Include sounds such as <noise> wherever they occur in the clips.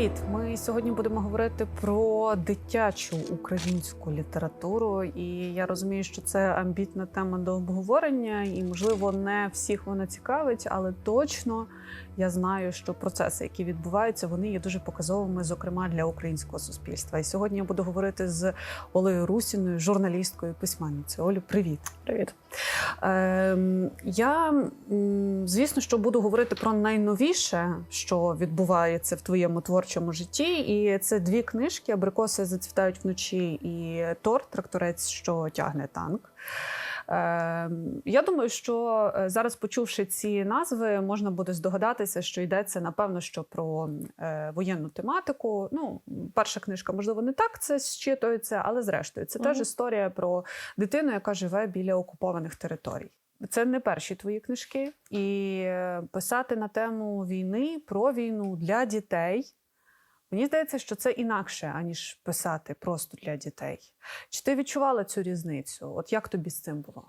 Привіт! Ми сьогодні будемо говорити про дитячу українську літературу. І я розумію, що це амбітна тема до обговорення, і можливо не всіх вона цікавить, але точно я знаю, що процеси, які відбуваються, вони є дуже показовими, зокрема для українського суспільства. І сьогодні я буду говорити з Олею Русіною, журналісткою, письменницею. Олю, привіт. Привіт. Ем, я, звісно, що буду говорити про найновіше, що відбувається в твоєму творчому житті. І це дві книжки: Абрикоси зацвітають вночі і Тор, тракторець, що тягне танк. Ем, Я думаю, що е, зараз, почувши ці назви, можна буде здогадатися, що йдеться напевно що про е, воєнну тематику. Ну, перша книжка, можливо, не так це зчитується, але зрештою, це теж історія про дитину, яка живе біля окупованих територій. Це не перші твої книжки, і е, писати на тему війни про війну для дітей. Мені здається, що це інакше, аніж писати просто для дітей. Чи ти відчувала цю різницю? От як тобі з цим було?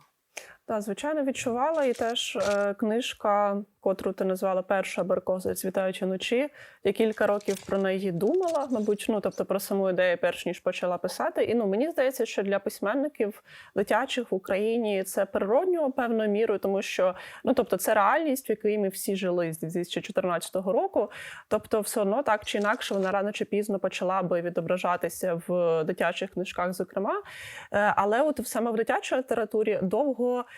Так, звичайно, відчувала і теж е, книжка, котру ти назвала перша Баркоза цвітаючі ночі. Я кілька років про неї думала, мабуть, ну тобто про саму ідею, перш ніж почала писати. І ну мені здається, що для письменників дитячих в Україні це природньо певною мірою, тому що ну тобто це реальність, в якій ми всі жили з 2014 року. Тобто, все одно так чи інакше вона рано чи пізно почала би відображатися в дитячих книжках, зокрема. Е, Але от саме в дитячій літературі довго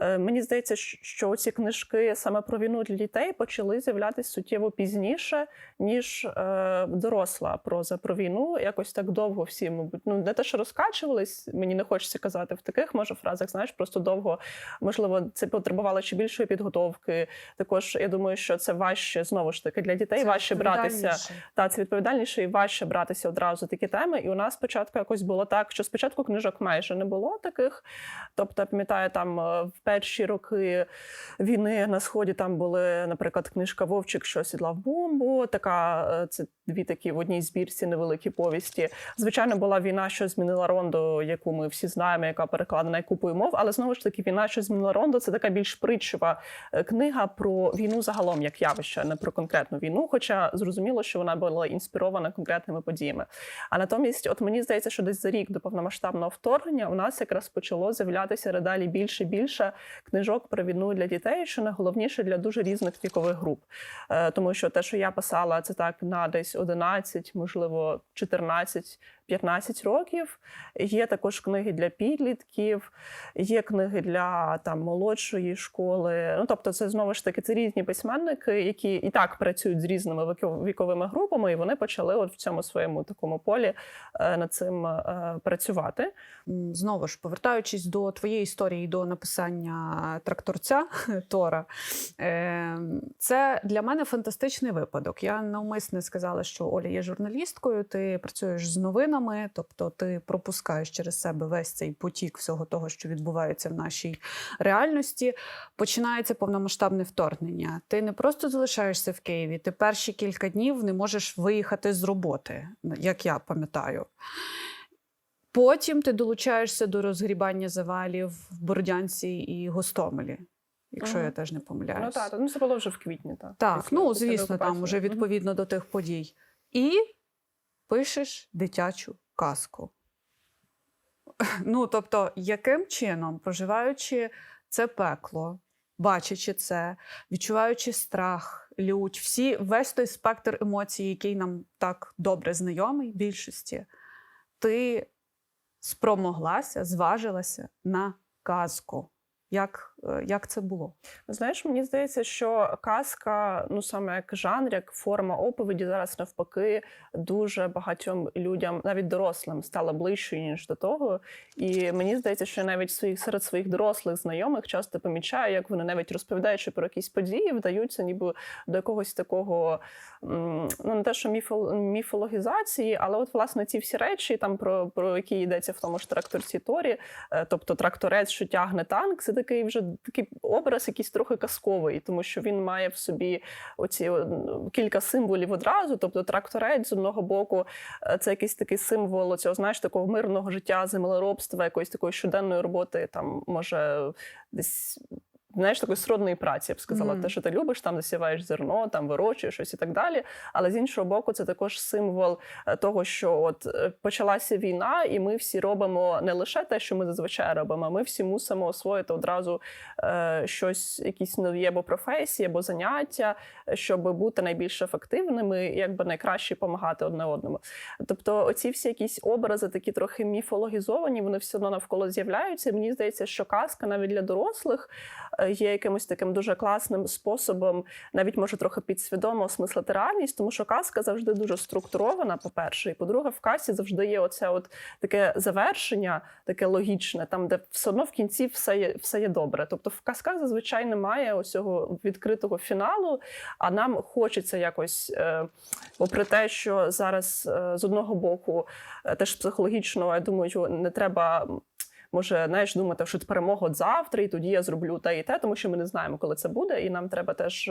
мені здається, що ці книжки саме про війну для дітей почали з'являтися суттєво пізніше, ніж е, доросла проза про війну. Якось так довго всі, мабуть, ну не те, що розкачувались, мені не хочеться казати в таких може фразах. Знаєш, просто довго можливо це потребувало ще більшої підготовки. Також я думаю, що це важче знову ж таки для дітей, Це важче братися та це відповідальніше і важче братися одразу такі теми. І у нас спочатку якось було так, що спочатку книжок майже не було таких. Тобто, пам'ятаю, там е, в перші роки війни на сході там були, наприклад, книжка Вовчик, що сідлав бомбу. Така е, це дві такі в одній збірці невеликі повісті. Звичайно, була війна, що змінила Рондо, яку ми всі знаємо, яка перекладена і купою мов. Але знову ж таки, війна, що змінила Рондо, це така більш притчова е, книга про війну загалом як явище, не про конкретну війну. Хоча зрозуміло, що вона була інспірована конкретними подіями. А натомість, от мені здається, що десь за рік до повномасштабного вторгнення у нас якраз почало з'являтися дедалі більше більше книжок про війну для дітей, що найголовніше для дуже різних вікових груп. Е, Тому що те, що я писала, це так на десь 11, можливо, 14 15 років. Є також книги для підлітків, є книги для там молодшої школи. Ну тобто, це знову ж таки це різні письменники, які і так працюють з різними віковими групами, і вони почали от в цьому своєму такому полі е, над цим е, працювати. Знову ж повертаючись до твоєї історії, до написання тракторця <laughs> Тора, е, це для мене фантастичний випадок. Я навмисне сказала, що Оля є журналісткою, ти працюєш з новинами, тобто ти пропускаєш через себе весь цей потік всього того, що відбувається в нашій реальності. Починається повномасштабне вторгнення. Ти не просто залишаєшся в Києві, ти перші кілька днів не можеш виїхати з роботи, як я пам'ятаю. Потім ти долучаєшся до розгрібання завалів в Бородянці і Гостомелі, якщо Мгм. я теж не помиляюсь. Ну так, ну це було вже в квітні. Так, Так, після- ну звісно, там уже відповідно до тих подій. І пишеш дитячу казку. <laughs> Ну, тобто, яким чином, проживаючи це пекло, бачачи це, відчуваючи страх, лють, всі, весь той спектр емоцій, який нам так добре знайомий, більшості, ти спромоглася, зважилася на казку. Як, як це було? Знаєш, мені здається, що казка, ну саме як жанр, як форма оповіді, зараз навпаки дуже багатьом людям, навіть дорослим, стала ближчою ніж до того. І мені здається, що навіть своїх серед своїх дорослих знайомих часто помічаю, як вони навіть розповідаючи про якісь події, вдаються ніби до якогось такого, ну не те, що міфо, міфологізації, але от власне ці всі речі, там про, про які йдеться в тому ж тракторці Торі, е, тобто тракторець, що тягне танк, це такий вже такий образ, якийсь трохи казковий, тому що він має в собі оці кілька символів одразу. Тобто, тракторець з одного боку, е, це якийсь такий символ цього, знаєш, такого мирного життя, землеробства, якоїсь такої щоденної роботи, там може десь. Знаєш, такої сродної праці, я б сказала, Мгм. те, що ти любиш, там засіваєш зерно, там вирощуєш щось і так далі. Але з іншого боку, це також символ е, того, що от е, почалася війна, і ми всі робимо не лише те, що ми зазвичай робимо, а ми всі мусимо освоїти одразу е, щось, якісь нові або професії, або заняття, щоб бути найбільш ефективними і якби найкраще допомагати одне одному. Тобто, оці всі якісь образи, такі трохи міфологізовані, вони все одно навколо з'являються. Мені здається, що казка навіть для дорослих є якимось таким дуже класним способом, навіть може трохи підсвідомо осмислити реальність, тому що казка завжди дуже структурована, по-перше, і по-друге, в казці завжди є оце от таке завершення, таке логічне, там, де все одно в кінці все є, все є добре. Тобто в казках зазвичай немає ось цього відкритого фіналу, а нам хочеться якось, е, попри те, що зараз е, з одного боку е, теж психологічно, я думаю, не треба. Може, знаєш, думати, що перемога от завтра, і тоді я зроблю те і те, тому що ми не знаємо, коли це буде, і нам треба теж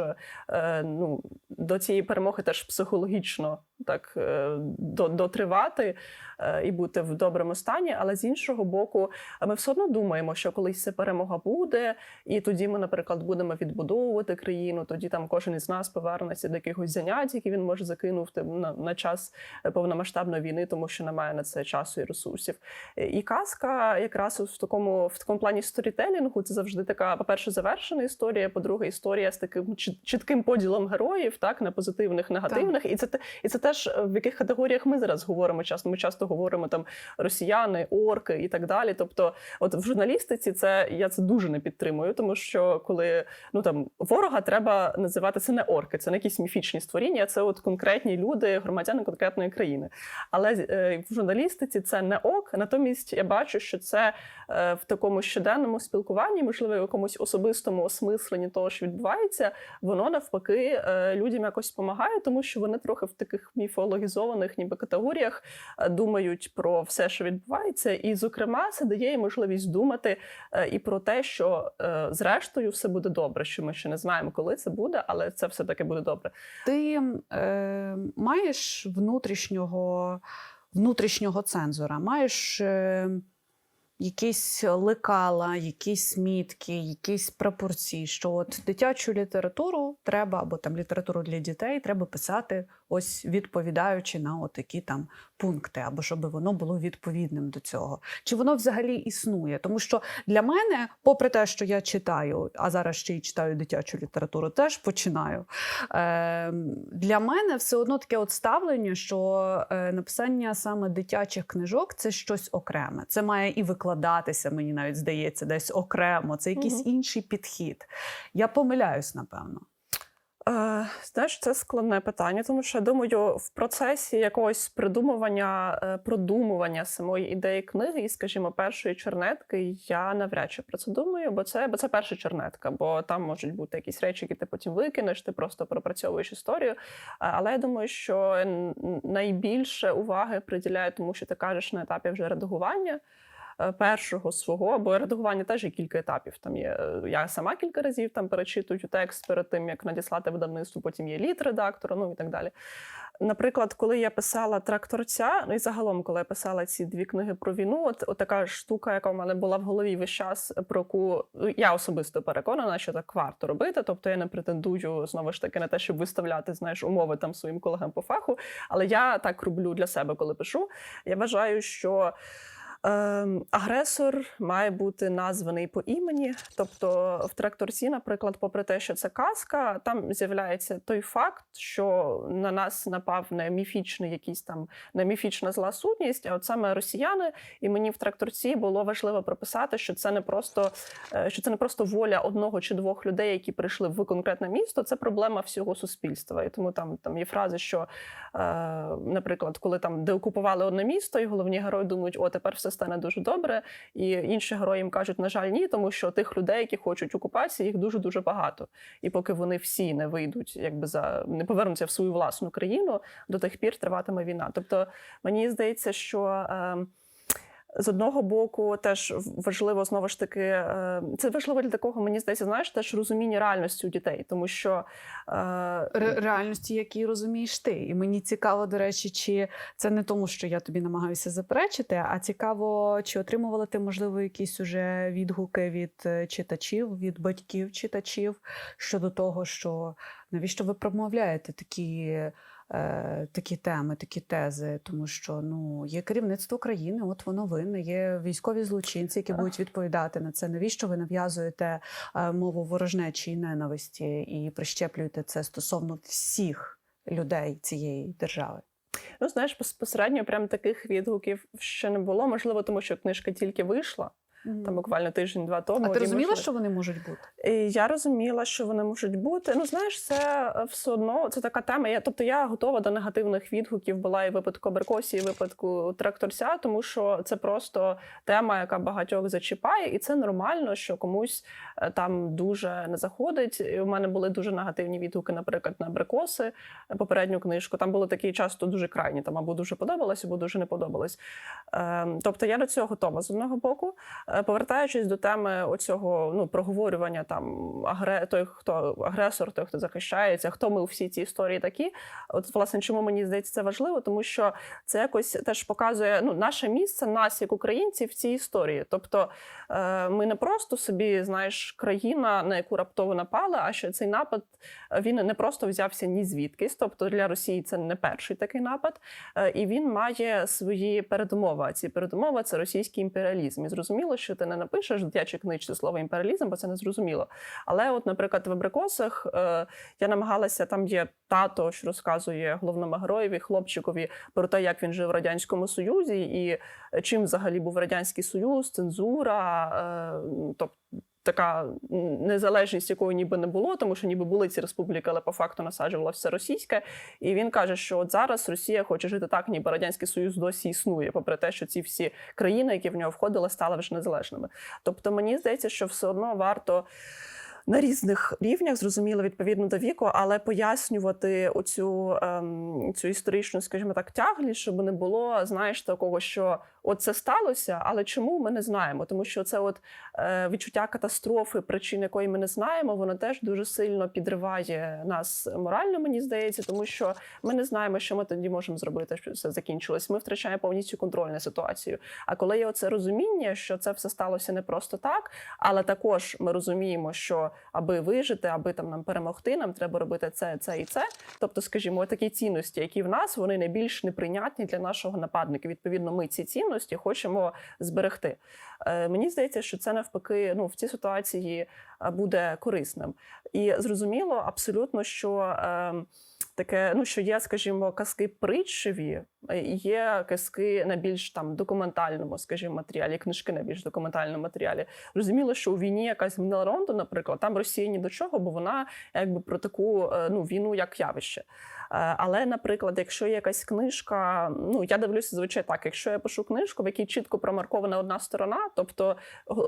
е, ну, до цієї перемоги теж психологічно так е, до, дотривати е, і бути в доброму стані. Але з іншого боку, ми все одно думаємо, що колись ця перемога буде, і тоді ми, наприклад, будемо відбудовувати країну. Тоді там кожен із нас повернеться до якихось занять, які він може закинути на, на час повномасштабної війни, тому що немає на це часу і ресурсів. І казка, якраз в такому в такому плані сторітелінгу, це завжди така, по-перше, завершена історія. По-друге, історія з таким чітким поділом героїв, так на позитивних, негативних. І це і це теж е, в яких категоріях ми зараз говоримо. Часто ми часто говоримо там росіяни, орки і так далі. Тобто, от в журналістиці це я це дуже не підтримую, тому що коли ну там ворога треба називати це не орки, це не якісь міфічні створіння, це от конкретні люди, громадяни конкретної країни. Але е, в журналістиці це не ок. Натомість я бачу, що це в такому щоденному спілкуванні, можливо, якомусь особистому осмисленні того, що відбувається, воно навпаки е, людям якось допомагає, тому що вони трохи в таких міфологізованих, ніби категоріях е, думають про все, що відбувається, і, зокрема, це дає їм можливість думати е, і про те, що е, зрештою все буде добре. Що ми ще не знаємо, коли це буде, але це все таки буде добре. Ти е, маєш внутрішнього, внутрішнього цензора, маєш е, якісь лекала, якісь мітки, якісь пропорції, що от дитячу літературу треба, або там літературу для дітей треба писати, ось відповідаючи на от такі там пункти, або щоб воно було відповідним до цього. Чи воно взагалі існує? Тому що для мене, попри те, що я читаю, а зараз ще й читаю дитячу літературу, теж починаю. Е, для мене все одно таке от ставлення, що е, написання саме дитячих книжок це щось окреме. Це має і викладатися, мені навіть здається, десь окремо. Це якийсь Мгм. інший підхід. Я помиляюсь, напевно. Е, знаєш, це складне питання, тому що я думаю, в процесі якогось придумування, е, продумування самої ідеї книги, і, скажімо, першої чернетки, я навряд чи про це думаю, бо це, бо це перша чернетка, бо там можуть бути якісь речі, які ти потім викинеш, ти просто пропрацьовуєш історію. Е, Але я думаю, що найбільше уваги приділяю тому, що ти кажеш на етапі вже редагування. Е, Першого свого, бо редагування теж є кілька етапів. Там є е, я сама кілька разів там перечитую текст перед тим, як надіслати видавництву, потім є літ редактора, ну і так далі. Наприклад, коли я писала тракторця, ну і загалом, коли я писала ці дві книги про війну, от, от така штука, яка в мене була в голові весь час, про яку ну, я особисто переконана, що так варто робити. Тобто я не претендую знову ж таки на те, щоб виставляти знаєш умови там своїм колегам по фаху. Але я так роблю для себе, коли пишу. Я вважаю, що. Ем, агресор має бути названий по імені. Тобто, в тракторці, наприклад, попри те, що це казка, там з'являється той факт, що на нас напав не міфічний якийсь там не міфічна зла сутність, а от саме росіяни. І мені в тракторці було важливо прописати, що це не просто е, що це не просто воля одного чи двох людей, які прийшли в конкретне місто. Це проблема всього суспільства. І тому там, там є фрази, що, е, наприклад, коли там деокупували одне місто, і головні герої думають, о, тепер все стане дуже добре. І інші герої їм кажуть, на жаль, ні, тому що тих людей, які хочуть окупації, їх дуже дуже багато. І поки вони всі не вийдуть, якби за не повернуться в свою власну країну, до тих пір триватиме війна. Тобто мені здається, що. Е, З одного боку, теж важливо знову ж таки, е, це важливо для такого, мені здається, знаєш, теж розуміння реальності у дітей, тому що е, Ре- реальності, які розумієш ти. І мені цікаво, до речі, чи це не тому, що я тобі намагаюся заперечити, а цікаво, чи отримувала ти, можливо, якісь уже відгуки від е, читачів, від батьків читачів щодо того, що навіщо ви промовляєте такі. Е, Такі теми, такі тези, тому що ну є керівництво країни, от воно винне, є військові злочинці, які будуть відповідати на це. Навіщо ви нав'язуєте е, мову ворожнечі і ненависті і прищеплюєте це стосовно всіх людей цієї держави. ну знаєш, безпосередньо прям таких відгуків ще не було. Можливо, тому що книжка тільки вийшла там буквально тиждень-два тому. а ти розуміла, що вони можуть бути? І я розуміла, що вони можуть бути. Ну, знаєш, це е, все одно це така тема. Я, тобто я готова до негативних відгуків була і в випадку Беркосі, і в випадку тракторця, тому що це просто тема, яка багатьох зачіпає, і це нормально, що комусь е, там дуже не заходить. І у мене були дуже негативні відгуки, наприклад, на Беркоси, е, попередню книжку. Там були такі часто дуже крайні, там або дуже подобалось, або дуже не подобалось. Е, тобто я до цього готова з одного боку. Е, Повертаючись до теми оцього ну проговорювання там агре той, хто агресор, той, хто захищається, хто ми у всій цій історії такі. От власне, чому мені здається це важливо, тому що це якось теж показує ну наше місце, нас як українців в цій історії. Тобто е, ми не просто собі, знаєш, країна, на яку раптово напали, а що цей напад е, він не просто взявся ні звідкись. Тобто для Росії це не перший такий напад, і він має свої передумови. Ці передумови це російський імперіалізм. І зрозуміло, що ти не напишеш в дитячій книжці слово імперіалізм, бо це не зрозуміло. Але, от, наприклад, в абрикосах е, я намагалася, там є тато, що розказує головному героєві, хлопчикові про те, як він жив в радянському союзі, і чим взагалі був радянський союз, цензура, е, тобто. Така незалежність, якої ніби не було, тому що ніби були ці республіки, але по факту насаджувала все російське. І він каже, що от зараз Росія хоче жити так, ніби радянський союз досі існує, попри те, що ці всі країни, які в нього входили, стали вже незалежними. Тобто, мені здається, що все одно варто. На різних рівнях зрозуміло відповідно до віку, але пояснювати оцю ем, цю історичну, скажімо так, тяглість, щоб не було, знаєш, такого, що от це сталося, але чому ми не знаємо? Тому що це от е, відчуття катастрофи, причин якої ми не знаємо, воно теж дуже сильно підриває нас морально, мені здається, тому що ми не знаємо, що ми тоді можемо зробити, щоб все закінчилось. Ми втрачаємо повністю контроль на ситуацію. А коли є оце розуміння, що це все сталося не просто так, але також ми розуміємо, що аби вижити, аби там нам перемогти, нам треба робити це, це і це. Тобто, скажімо, такі цінності, які в нас, вони найбільш неприйнятні для нашого нападника. Відповідно, ми ці цінності хочемо зберегти. Е, мені здається, що це навпаки, ну в цій ситуації е, буде корисним. І зрозуміло абсолютно, що. Е, Таке, ну що є, скажімо, казки притчеві, є казки на більш там документальному, скажімо, матеріалі, книжки на більш документальному матеріалі. Розуміло, що у війні якась Ронду, наприклад, там Росія ні до чого, бо вона якби про таку е, ну війну як явище. Е, Але, наприклад, якщо є якась книжка, ну я дивлюся звичайно так. Якщо я пишу книжку, в якій чітко промаркована одна сторона, тобто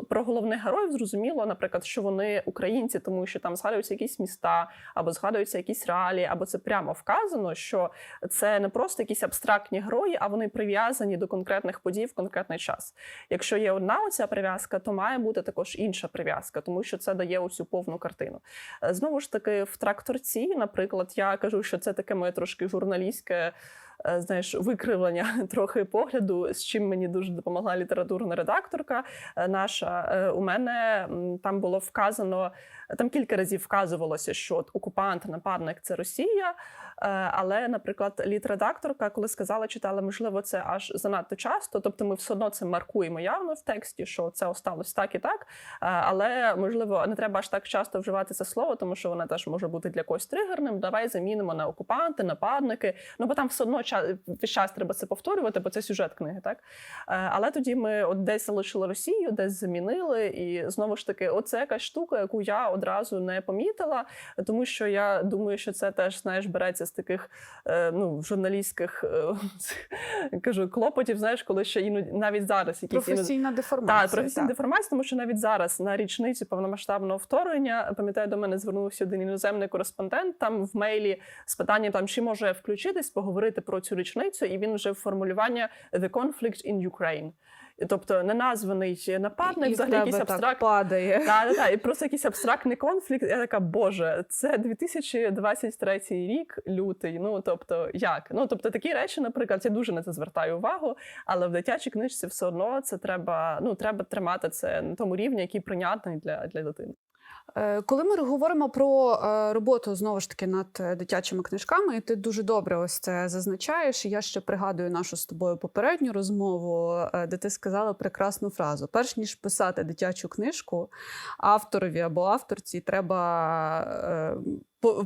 про головних героїв зрозуміло, наприклад, що вони українці, тому що там згадуються якісь міста, або згадуються якісь реалії, або це прямо вказано, що це не просто якісь абстрактні герої, а вони прив'язані до конкретних подій в конкретний час. Якщо є одна оця прив'язка, то має бути також інша прив'язка, тому що це дає оцю повну картину. Е, Знову ж таки, в тракторці, наприклад, я кажу, що це таке моє трошки журналістське. Е, Знаєш, викривлення <laughs> трохи погляду, з чим мені дуже допомогла літературна редакторка е, наша. Е, У мене там було вказано, там кілька разів вказувалося, що окупант, нападник це Росія. Але, наприклад, літредакторка, коли сказала, читала, можливо, це аж занадто часто. Тобто, ми все одно це маркуємо явно в тексті, що це осталось так і так. Але можливо, не треба аж так часто вживати це слово, тому що воно теж може бути для когось тригерним. Давай замінимо на окупанти, нападники. Ну бо там все одно весь час треба це повторювати, бо це сюжет книги, так Е, але тоді ми от десь залишили Росію, десь замінили, і знову ж таки, оце якась штука, яку я одразу не помітила, тому що я думаю, що це теж знаєш береться з таких е, ну журналістських е, <laughs> кажу клопотів. Знаєш, коли ще іноді навіть зараз якісь іноді- Професійна деформація. так, професійна деформація, тому що навіть зараз на річницю повномасштабного вторгнення, пам'ятаю, до мене звернувся один іноземний кореспондент там в мейлі з питанням, там чи може включитись, поговорити про цю річницю, і він вже формулювання «The conflict in Ukraine». тобто не названий нападник, і взагалі якийсь так абстракт. падає. Так, так, так. І просто якийсь абстрактний конфлікт. Я така, боже, це 2023 рік, лютий. Ну тобто, як? Ну тобто, такі речі, наприклад, я дуже на це звертаю увагу, але в дитячій книжці все одно це треба. Ну треба тримати це на тому рівні, який прийнятний для, для дитини. Е, Коли ми говоримо про е, роботу знову ж таки над е, дитячими книжками, ти дуже добре ось це зазначаєш. Я ще пригадую нашу з тобою попередню розмову, де ти сказала прекрасну фразу: перш ніж писати дитячу книжку, авторові або авторці треба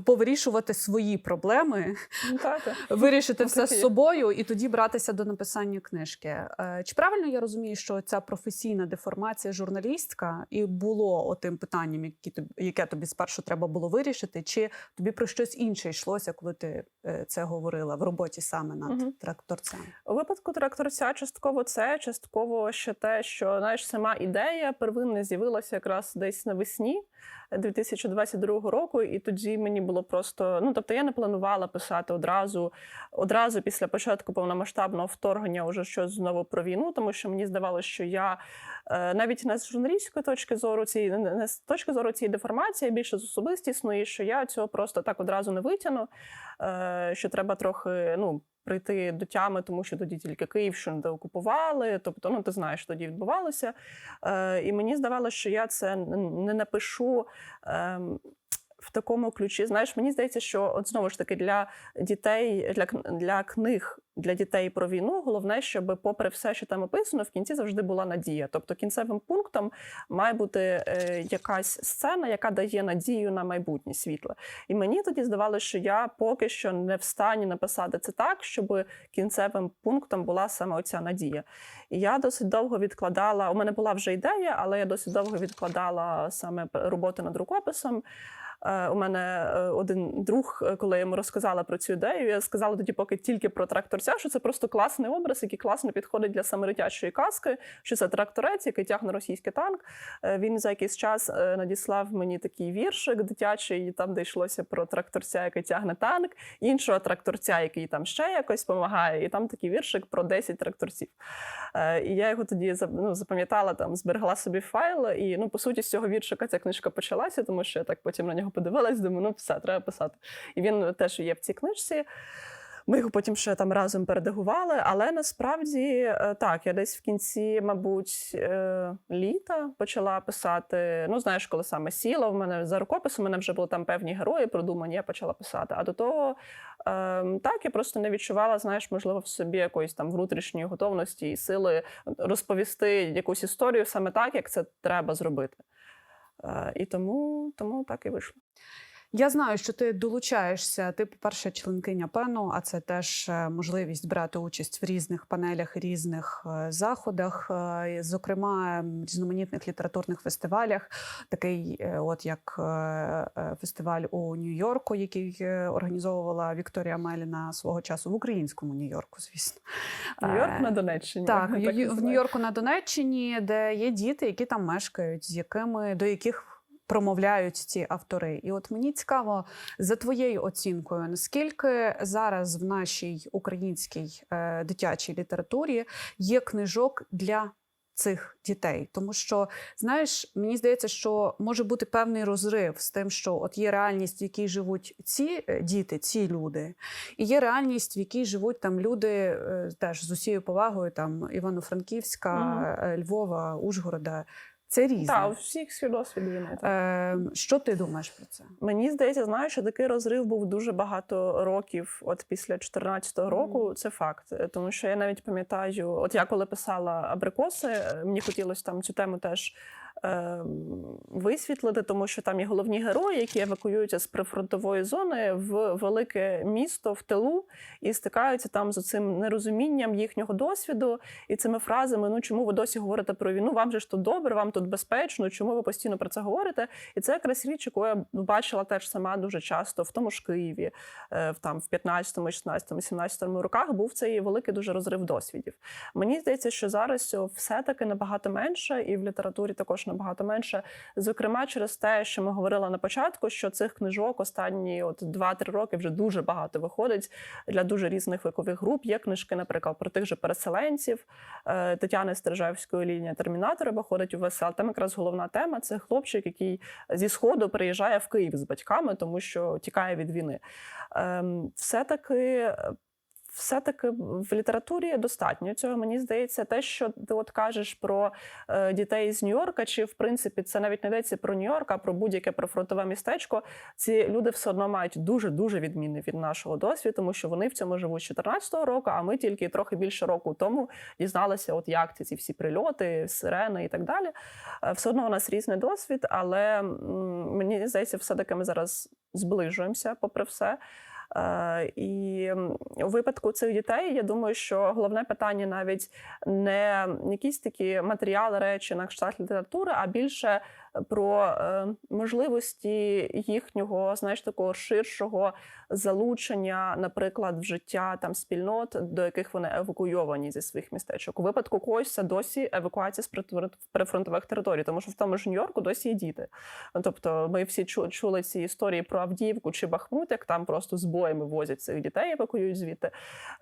повирішувати свої проблеми, Ну, так. <laughs> вирішити Ну, все з собою і тоді братися до написання книжки. Е, Чи правильно я розумію, що ця професійна деформація журналістська і було отим питанням, які тобі, яке тобі спершу треба було вирішити, чи тобі про щось інше йшлося, коли ти е, це говорила в роботі саме над тракторцем? У випадку тракторця частково це, частково ще те, що знаєш, сама ідея первинна з'явилася якраз десь навесні 2022 року, і тоді мені було просто ну тобто я не планувала писати одразу, одразу після початку повномасштабного вторгнення уже щось знову про війну, тому що мені здавалося, що я е, навіть не з журналістської точки зору цієї не- з точки зору цієї деформації, більше з особистісної, що я цього просто так одразу не витягну, е, що треба трохи ну. Прийти до тями, тому що тоді тільки Київщину деокупували. Тобто, ну ти знаєш, тоді відбувалося. Е, і мені здавалося, що я це не напишу. ем, в такому ключі, знаєш, мені здається, що от знову ж таки для дітей, для, для книг для дітей про війну, головне, щоб, попри все, що там описано, в кінці завжди була надія. Тобто кінцевим пунктом має бути е, якась сцена, яка дає надію на майбутнє світле. І мені тоді здавалося, що я поки що не в стані написати це так, щоб кінцевим пунктом була саме оця надія. І я досить довго відкладала. У мене була вже ідея, але я досить довго відкладала саме роботу над рукописом. Е, У мене е, один друг, е, коли я йому розказала про цю ідею, я сказала тоді, поки тільки про тракторця, що це просто класний образ, який класно підходить для саморитячої казки. Що це тракторець, який тягне російський танк. Він за якийсь час надіслав мені такий віршик дитячий, там де йшлося про тракторця, який тягне танк, іншого тракторця, який там ще якось допомагає, і там такий віршик про 10 тракторців. І я його тоді ну, запам'ятала, там зберегла собі файл. І ну, по суті, з цього віршика ця книжка почалася, тому що я так потім на нього подивилась, думаю, ну все, треба писати. І він теж є в цій книжці. Ми його потім ще там разом передагували, але насправді е, так, я десь в кінці, мабуть, е, літа почала писати. Ну, знаєш, коли саме сіла, в мене за рукописом, у мене вже були там певні герої продумані, я почала писати. А до того е, так я просто не відчувала, знаєш, можливо, в собі якоїсь там внутрішньої готовності і сили розповісти якусь історію саме так, як це треба зробити. Е, І тому, тому так і вийшло. Я знаю, що ти долучаєшся. Ти, по-перше, членкиня пену, а це теж е, можливість брати участь в різних панелях, різних е, заходах, е, зокрема різноманітних літературних фестивалях, такий, от як фестиваль у Нью-Йорку, який організовувала Вікторія Меліна свого часу в українському Нью-Йорку, звісно. Нью-Йорк на Донеччині. так, так в. Нью-Йорку на Донеччині, де є діти, які там мешкають, з якими до яких промовляють ці автори. І от мені цікаво за твоєю оцінкою, наскільки зараз в нашій українській е, дитячій літературі є книжок для. Цих дітей, тому що знаєш, мені здається, що може бути певний розрив з тим, що от є реальність, в якій живуть ці е, діти, ці люди, і є реальність, в якій живуть там люди е, теж з усією повагою, там Івано-Франківська, Мгм. е, Львова, Ужгорода. Це різне. Так, у всіх свій досвід війни. Е, що ти думаєш про це? Мені здається, знаєш, що такий розрив був дуже багато років, от після 2014 року. Це факт. Е, Тому що я навіть пам'ятаю, от я коли писала абрикоси, е, мені хотілося там цю тему теж. Е, Висвітлити, тому що там є головні герої, які евакуюються з прифронтової зони в велике місто в тилу і стикаються там з цим нерозумінням їхнього досвіду і цими фразами: ну чому ви досі говорите про війну? Вам же ж тут добре, вам тут безпечно. Чому ви постійно про це говорите? І це якраз річ, яку я бачила теж сама дуже часто в тому ж Києві, е, в там в 15, 16, 17 роках був цей великий дуже розрив досвідів. Мені здається, що зараз все таки набагато менше, і в літературі також набагато менше. Зокрема, через те, що ми говорили на початку, що цих книжок останні от 2-3 роки вже дуже багато виходить для дуже різних вікових груп. Є книжки, наприклад, про тих же переселенців е, Тетяни Стрижевської лінія термінатора виходить у ВСЛ. Там якраз головна тема це хлопчик, який зі сходу приїжджає в Київ з батьками, тому що тікає від війни. Ем, Все-таки. Все-таки в літературі достатньо цього. Мені здається, те, що ти от кажеш про е, дітей з Нью-Йорка, чи в принципі це навіть не йдеться про Нью-Йорк, а про будь-яке прифронтове містечко. Ці люди все одно мають дуже дуже відмінний від нашого досвіду, тому що вони в цьому живуть з 14-го року, а ми тільки трохи більше року тому дізналися, от як ці, всі прильоти, сирени і так далі. Е, Все одно у нас різний досвід, але мені здається, все таки ми зараз зближуємося, попри все. Е, І у випадку цих дітей я думаю, що головне питання навіть не якісь такі матеріали, речі на кшталт літератури, а більше про е, можливості їхнього, знаєш, такого ширшого залучення, наприклад, в життя там спільнот, до яких вони евакуйовані зі своїх містечок. У випадку когось досі евакуація з прифронтових територій, тому що в тому ж Нью-Йорку досі є діти. Тобто, ми всі чу- чули ці історії про Авдіївку чи Бахмут, як там просто з боями возять цих дітей, евакуюють звідти.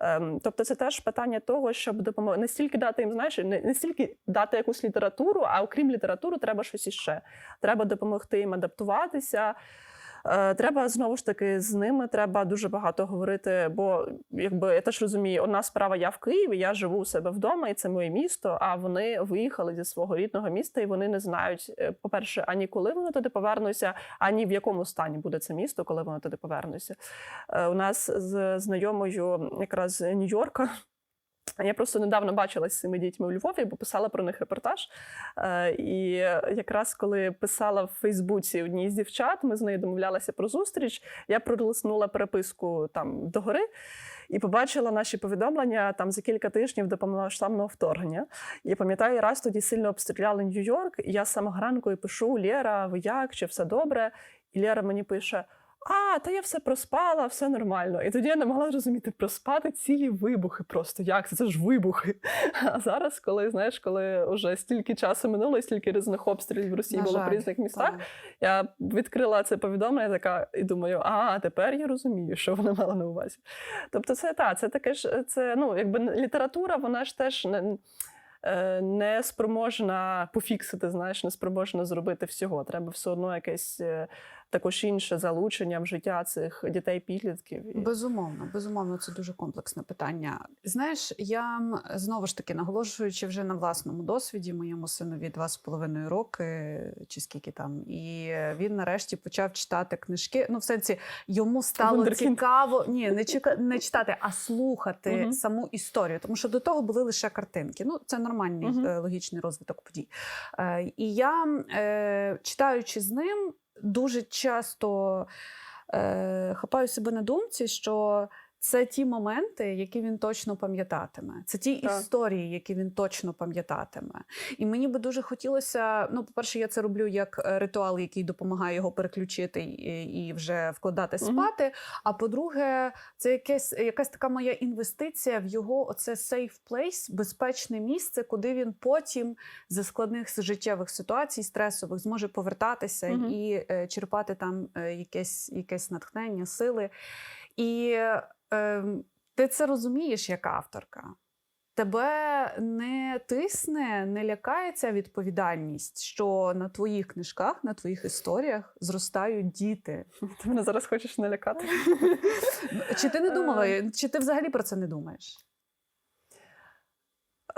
Ем, Тобто, це теж питання того, щоб допомогти не стільки дати їм, знаєш, не стільки дати якусь літературу, а окрім літератури, треба щось іще. Треба допомогти їм адаптуватися. Е, Треба знову ж таки з ними треба дуже багато говорити. Бо якби я теж розумію, одна справа я в Києві, я живу у себе вдома, і це моє місто. А вони виїхали зі свого рідного міста, і вони не знають, е, по-перше, ані коли вони туди повернуться, ані в якому стані буде це місто, коли вони туди повернуться. Е, У нас з знайомою якраз Нью-Йорка. Я просто недавно бачилася з цими дітьми у Львові, бо писала про них репортаж. Е, і якраз коли писала в Фейсбуці одній з дівчат, ми з нею домовлялися про зустріч. Я пролиснула переписку там догори і побачила наші повідомлення там за кілька тижнів до повномасштабного вторгнення. Я пам'ятаю, раз тоді сильно обстріляли Нью-Йорк, і я з самого ранку і пишу: Лєра, ви як? Чи все добре? І Лєра мені пише. А, та я все проспала, все нормально. І тоді я не могла зрозуміти, проспати цілі вибухи просто. Як це? Це ж вибухи. <laughs> А зараз, коли знаєш, коли вже стільки часу минуло, і стільки різних обстрілів в Росії На було жаль, в різних містах, так. я відкрила це повідомлення, така і думаю, а тепер я розумію, що вона мала на увазі. Тобто, це та це таке ж це ну, якби література, вона ж теж не. е, Не спроможна пофіксити, знаєш, не спроможна зробити всього. Треба все одно якесь е, також інше залучення в життя цих дітей-підлітків. Безумовно, безумовно, це дуже комплексне питання. Знаєш, я знову ж таки наголошуючи вже на власному досвіді, моєму синові два з половиною роки, чи скільки там, і він нарешті почав читати книжки. Ну, в сенсі йому стало Вундеркінд. цікаво ні, не чека, не читати, а слухати Мгм. саму історію. Тому що до того були лише картинки. Ну, це нормальний Мгм. е, логічний розвиток подій. Е, і я, е, читаючи з ним, дуже часто е, хапаю себе на думці, що це ті моменти, які він точно пам'ятатиме. Це ті Так. історії, які він точно пам'ятатиме. І мені би дуже хотілося. Ну, по-перше, я це роблю як е, ритуал, який допомагає його переключити і, вже вкладати спати. А по-друге, це якесь, якась така моя інвестиція в його оце safe place, безпечне місце, куди він потім за складних життєвих ситуацій, стресових, зможе повертатися Мгм. і е, черпати там е, якесь, якесь натхнення, сили. І е, ти це розумієш як авторка. Тебе не тисне, не лякає ця відповідальність, що на твоїх книжках, на твоїх історіях зростають діти. <laughs> Ти мене зараз хочеш налякати? Чи ти не думала, Е. чи ти взагалі про це не думаєш?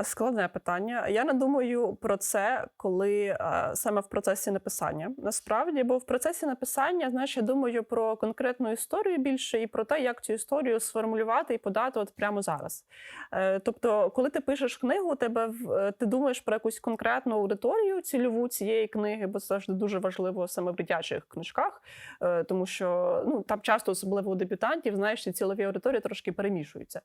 Складне питання. Я не думаю про це, коли саме в процесі написання. Насправді, бо в процесі написання, знаєш, я думаю про конкретну історію більше і про те, як цю історію сформулювати і подати от прямо зараз. Е, тобто, коли ти пишеш книгу, тебе е, ти думаєш про якусь конкретну аудиторію цільову цієї книги, бо це завжди дуже важливо саме в дитячих книжках, е, тому що ну там часто, особливо у дебютантів, знаєш, ці цілові аудиторії трошки перемішуються.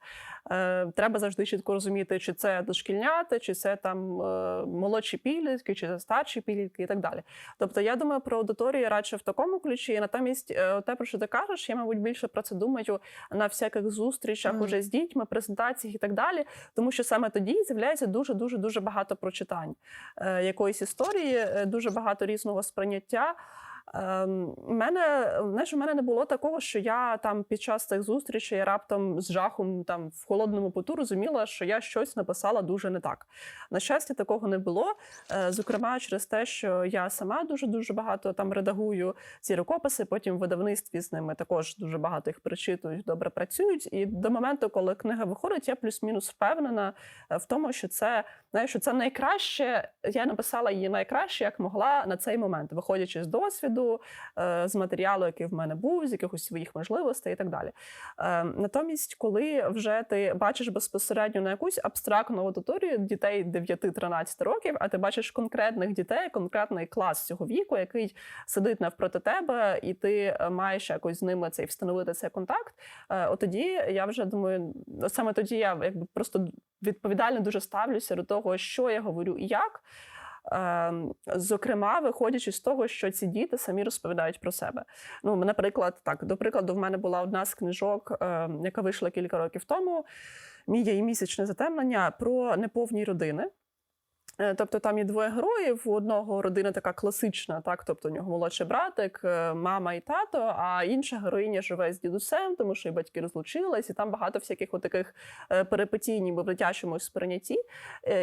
Треба завжди чітко розуміти, чи це дошкільнята, чи це там е, молодші підлітки, чи це старші підлітки і так далі. Тобто я думаю про аудиторію радше в такому ключі. Натомість, е, те, про що ти кажеш, я, мабуть, більше про це думаю на всяких зустрічах Мгм. уже з дітьми, презентаціях і так далі. Тому що саме тоді з'являється дуже дуже дуже багато прочитань е, якоїсь історії, дуже багато різного сприйняття. Ем, мене, знаєш, у мене не було такого, що я там під час цих зустрічей раптом з жахом там в холодному поту розуміла, що я щось написала дуже не так. На щастя, такого не було. Е, Зокрема, через те, що я сама дуже дуже багато там редагую ці рукописи. Потім в видавництві з ними також дуже багато їх причитують, добре працюють. І до моменту, коли книга виходить, я плюс-мінус впевнена е, в тому, що це знаєш, що це найкраще. Я написала її найкраще, як могла на цей момент, виходячи з досвіду, е, з матеріалу, який в мене був, з якихось своїх можливостей і так далі. Е, Натомість, коли вже ти бачиш безпосередньо на якусь абстрактну аудиторію дітей 9-13 років, а ти бачиш конкретних дітей, конкретний клас цього віку, який сидить навпроти тебе, і ти е, маєш якось з ними цей встановити цей контакт. От тоді я вже думаю, саме тоді я якби просто відповідально дуже ставлюся до того, що я говорю і як. Ем, Зокрема, виходячи з того, що ці діти самі розповідають про себе. Ну, наприклад, так, до прикладу, в мене була одна з книжок, ем, яка вийшла кілька років тому. Мія і місячне затемнення про неповні родини. Е, Тобто там є двоє героїв. У одного родина така класична, так тобто у нього молодший братик, е, мама і тато. А інша героїня живе з дідусем, тому що і батьки розлучились, і там багато всяких от таких е, перипетій, ніби в дитячому сприйнятті.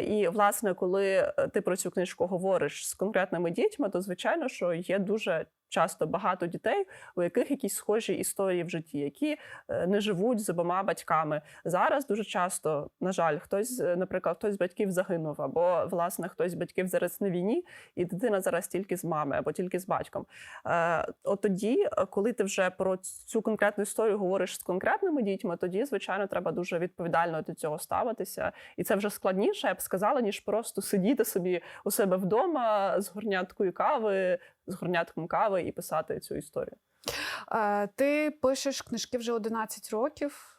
І власне, коли ти про цю книжку говориш з конкретними дітьми, то звичайно, що є дуже часто багато дітей, у яких якісь схожі історії в житті, які е, не живуть з обома батьками. Зараз дуже часто, на жаль, хтось, е, наприклад, хтось з батьків загинув, або власне хтось з батьків зараз на війні, і дитина зараз тільки з мами або тільки з батьком. Е, От тоді, коли ти вже про цю конкретну історію говориш з конкретними дітьми, тоді звичайно треба дуже відповідально до цього ставитися, і це вже складніше, я б сказала, ніж просто сидіти собі у себе вдома з горняткою кави, з горнятком кави і писати цю історію. Е, Ти пишеш книжки вже 11 років.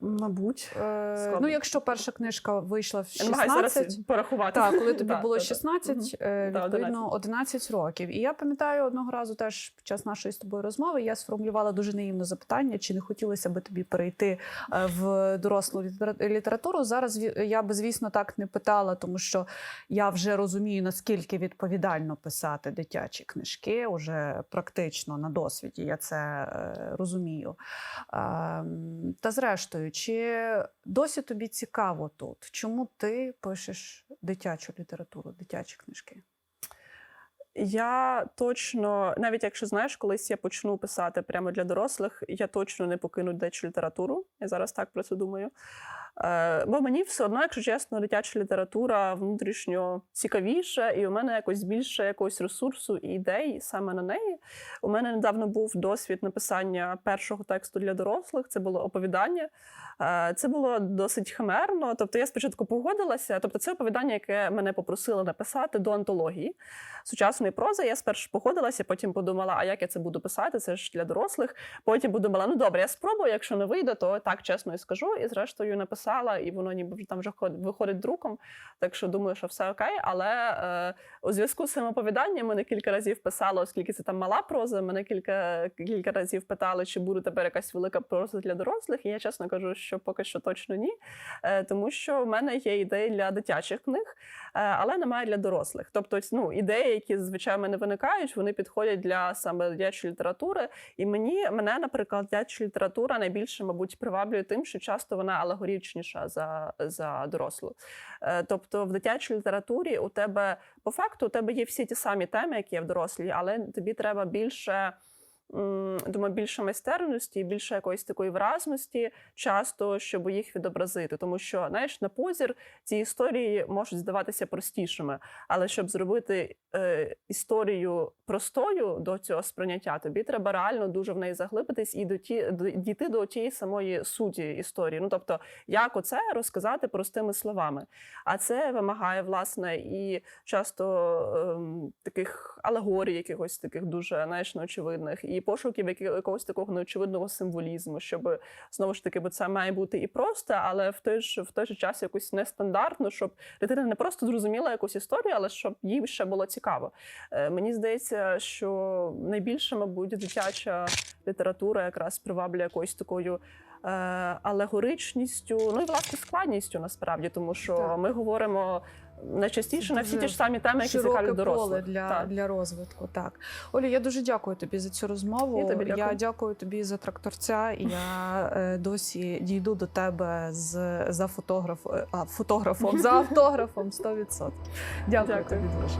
Мабуть, Е, Складно. Ну, якщо перша книжка вийшла в 16, зараз порахувати. Так, коли тобі <laughs> було так, так. 16, Мгм. е, Да, відповідно 11 років. І я пам'ятаю одного разу теж під час нашої з тобою розмови я сформулювала дуже наївне запитання, чи не хотілося би тобі перейти е, в дорослу літературу. Зараз я би, звісно, так не питала, тому що я вже розумію, наскільки відповідально писати дитячі книжки, уже практично на досвіді. Я це розумію. Ем, Та зрештою, чи досі тобі цікаво тут? Чому ти пишеш дитячу літературу, дитячі книжки? Я точно, навіть якщо знаєш, колись я почну писати прямо для дорослих, я точно не покину дитячу літературу. Я зараз так про це думаю. Е, бо мені все одно, якщо чесно, дитяча література внутрішньо цікавіша, і у мене якось більше якогось ресурсу і ідей саме на неї. У мене недавно був досвід написання першого тексту для дорослих. Це було оповідання. Е, Це було досить химерно. Тобто я спочатку погодилася. Тобто, це оповідання, яке мене попросили написати до антології сучасної прози. Я спершу погодилася, потім подумала, а як я це буду писати? Це ж для дорослих. Потім подумала, ну добре, я спробую. Якщо не вийде, то так чесно і скажу. І зрештою написала, і воно ніби вже там вже ход- виходить друком. Так що думаю, що все окей. Але е, у зв'язку з цим оповіданням мене кілька разів писало, оскільки це там мала проза. Мене кілька кілька разів питали, чи буде тепер якась велика проза для дорослих. І я чесно кажу, що поки що точно ні. Е, тому що в мене є ідеї для дитячих книг, е, але немає для дорослих. Тобто, ну ідеї, які зазвичай в мене виникають, вони підходять для саме дитячої літератури. І мені мене, наприклад, дитяча література найбільше, мабуть, приваблює тим, що часто вона алегорічніша за, за дорослу. Е, Тобто, в дитячій літературі у тебе по факту у тебе є всі ті самі теми, які є в дорослій, але тобі треба більше. Думаю, більше майстерності, більше якоїсь такої виразності, часто, щоб їх відобразити. Тому що, знаєш, на позір ці історії можуть здаватися простішими, але щоб зробити е, історію простою до цього сприйняття, тобі треба реально дуже в неї заглибитись і до ті, дійти до тієї самої суті історії. Ну тобто, як оце розказати простими словами. А це вимагає власне і часто ем, таких алегорій, якихось таких дуже знаєш, неочевидних, і пошуків якогось такого неочевидного символізму, щоб знову ж таки, бо це має бути і просто, але в той ж в той же час якось нестандартно, щоб дитина не просто зрозуміла якусь історію, але щоб їй ще було цікаво. Е, Мені здається, що найбільше, мабуть, дитяча література якраз приваблює якоюсь такою. е, Алегоричністю, ну і власне складністю насправді, тому що Так. ми говоримо найчастіше на всі ті ж самі теми, які цікавлять поле для, Так. для розвитку. Так, Олі, я дуже дякую тобі за цю розмову. Я тобі дякую. Я дякую тобі за тракторця. І я е, досі дійду до тебе з за фотограф, е, а, фотографом, за автографом 100%. Дякую, Дякую. тобі дуже.